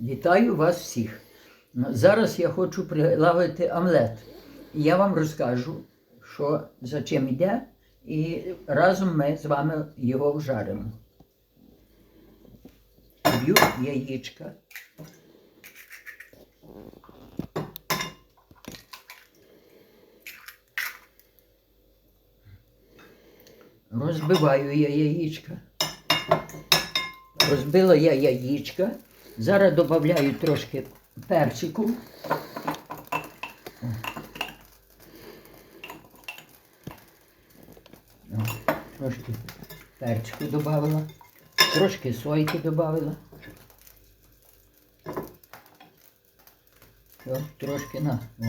Вітаю вас всіх. Зараз я хочу приготувати омлет. Я вам розкажу, що за чим йде, і разом ми з вами його вжаримо. Б'ю яєчка. Розбиваю я яєчка. Розбила я яєчка. Зараз додаю трошки перчику. Трошки перчику додала, трошки сойки додала. Трошки на. О.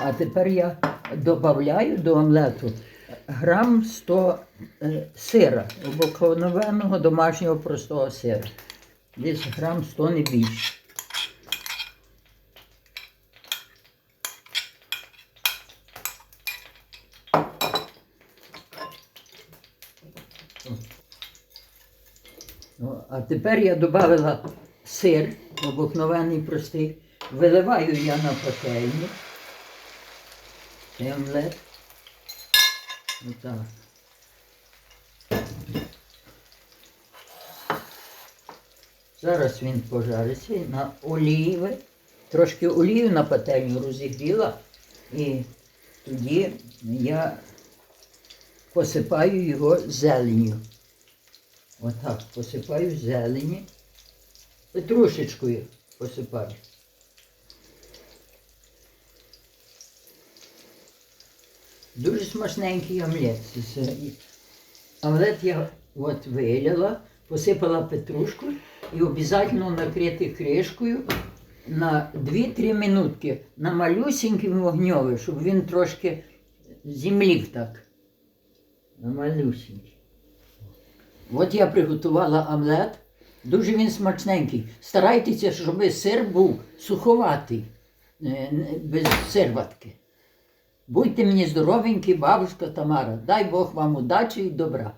А тепер я додаю до омлету грам 100 е, сира, обикновеного домашнього простого сира. Десь грам 100 не більше. А тепер я додала сир, обикновений простий. Виливаю я на пательню. Омлет. Отак. Зараз він пожариться на оліви. Трошки олію на пательню розігріла. І тоді я посипаю його зеленню. Отак посипаю зелені. Петрушечкою посипаю. Дуже смачненький омлет. Омлет я от виляла, посипала петрушку і обов'язково накрити кришкою на 2-3 минутки на малюсінькому вогньові, щоб він трошки зімлів так. На малюсінький. От я приготувала омлет. Дуже він смачненький. Старайтеся, щоб сир був суховатий, е, без сирватки. Будьте мені здоровенькі, бабушка Тамара. Дай Бог вам удачі і добра.